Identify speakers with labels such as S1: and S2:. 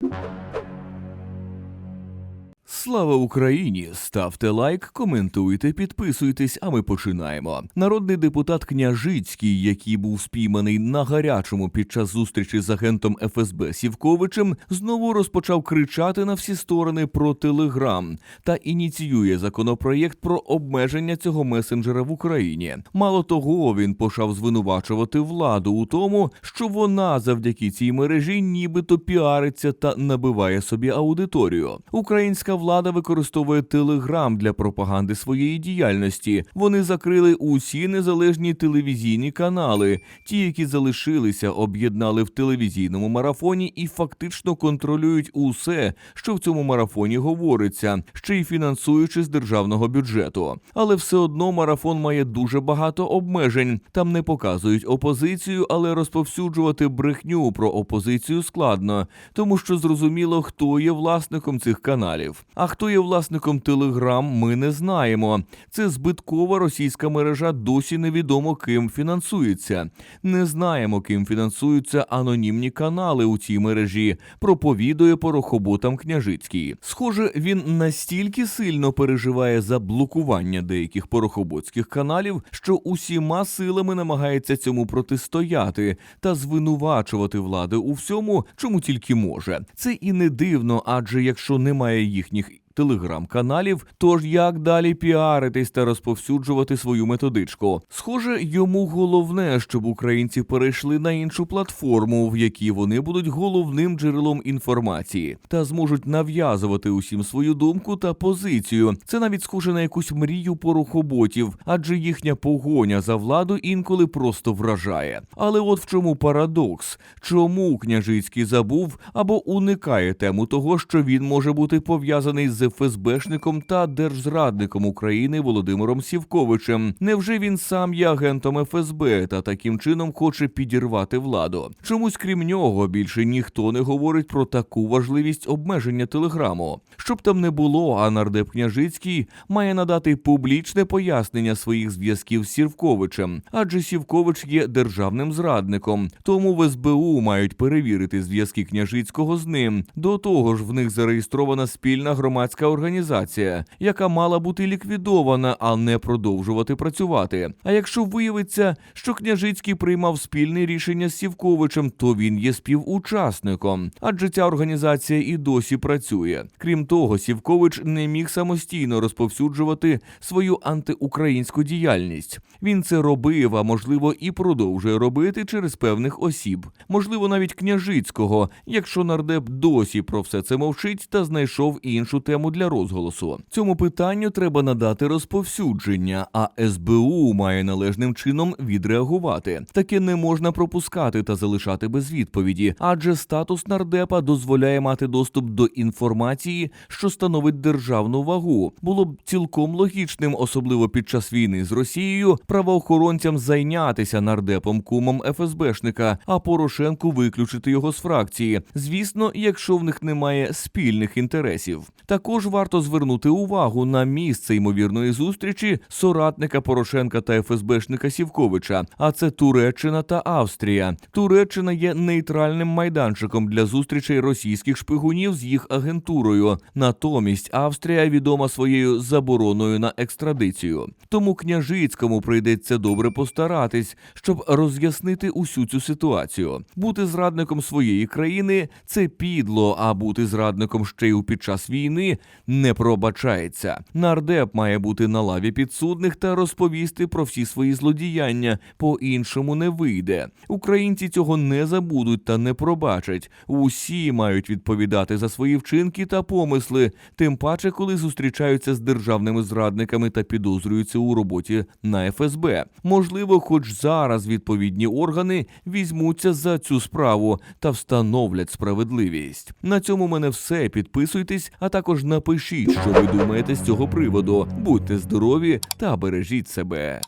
S1: you Слава Україні! Ставте лайк, коментуйте, підписуйтесь, а ми починаємо. Народний депутат Княжицький, який був спійманий на гарячому під час зустрічі з агентом ФСБ Сівковичем, знову розпочав кричати на всі сторони про Телеграм та ініціює законопроєкт про обмеження цього месенджера в Україні. Мало того, він почав звинувачувати владу у тому, що вона завдяки цій мережі нібито піариться та набиває собі аудиторію. Українська влада використовує Телеграм для пропаганди своєї діяльності. Вони закрили усі незалежні телевізійні канали. Ті, які залишилися, об'єднали в телевізійному марафоні і фактично контролюють усе, що в цьому марафоні говориться, ще й фінансуючи з державного бюджету. Але все одно марафон має дуже багато обмежень. Там не показують опозицію, але розповсюджувати брехню про опозицію складно, тому що зрозуміло, хто є власником цих каналів. А хто є власником Телеграм, ми не знаємо. Це збиткова російська мережа, досі невідомо ким фінансується. Не знаємо, ким фінансуються анонімні канали у цій мережі. Проповідує порохоботам Княжицький. Схоже, він настільки сильно переживає за блокування деяких порохоботських каналів, що усіма силами намагається цьому протистояти та звинувачувати влади у всьому, чому тільки може. Це і не дивно, адже якщо немає їхніх їхніх телеграм-каналів, тож як далі піаритись та розповсюджувати свою методичку? Схоже, йому головне, щоб українці перейшли на іншу платформу, в якій вони будуть головним джерелом інформації та зможуть нав'язувати усім свою думку та позицію. Це навіть схоже на якусь мрію порохоботів, адже їхня погоня за владу інколи просто вражає. Але от в чому парадокс? Чому княжицький забув або уникає тему того, що він може бути пов'язаний з ФСБшником та держзрадником України Володимиром Сівковичем. Невже він сам є агентом ФСБ та таким чином хоче підірвати владу? Чомусь крім нього більше ніхто не говорить про таку важливість обмеження телеграму. Щоб там не було, а нардеп Княжицький має надати публічне пояснення своїх зв'язків з Сівковичем, адже Сівкович є державним зрадником. Тому в СБУ мають перевірити зв'язки Княжицького з ним. До того ж, в них зареєстрована спільна громадська організація, яка мала бути ліквідована, а не продовжувати працювати. А якщо виявиться, що Княжицький приймав спільне рішення з Сівковичем, то він є співучасником, адже ця організація і досі працює. Крім того, Сівкович не міг самостійно розповсюджувати свою антиукраїнську діяльність. Він це робив, а можливо, і продовжує робити через певних осіб, можливо, навіть княжицького, якщо нардеп досі про все це мовчить та знайшов іншу тему для розголосу. Цьому питанню треба надати розповсюдження, а СБУ має належним чином відреагувати. Таке не можна пропускати та залишати без відповіді, адже статус нардепа дозволяє мати доступ до інформації, що становить державну вагу. Було б цілком логічним, особливо під час війни з Росією, правоохоронцям зайнятися нардепом кумом ФСБшника, а Порошенку виключити його з фракції. Звісно, якщо в них немає спільних інтересів. Також варто звернути увагу на місце ймовірної зустрічі соратника Порошенка та ФСБшника Сівковича. А це Туреччина та Австрія. Туреччина є нейтральним майданчиком для зустрічей російських шпигунів з їх агентурою. Натомість Австрія відома своєю забороною на екстрадицію. Тому княжицькому прийдеться добре постаратись, щоб роз'яснити усю цю ситуацію. Бути зрадником своєї країни це підло, а бути зрадником ще й у під час війни не пробачається. Нардеп має бути на лаві підсудних та розповісти про всі свої злодіяння. По-іншому не вийде. Українці цього не забудуть та не пробачать. Усі мають відповідати за свої вчинки та помисли, тим паче, коли зустрічаються з державними зрадниками та підозрюються у роботі на ФСБ. Можливо, хоч зараз відповідні органи візьмуться за цю справу та встановлять справедливість. На цьому мене все. Підписуйтесь, а також напишіть, що ви думаєте з цього приводу. Будьте здорові та бережіть себе.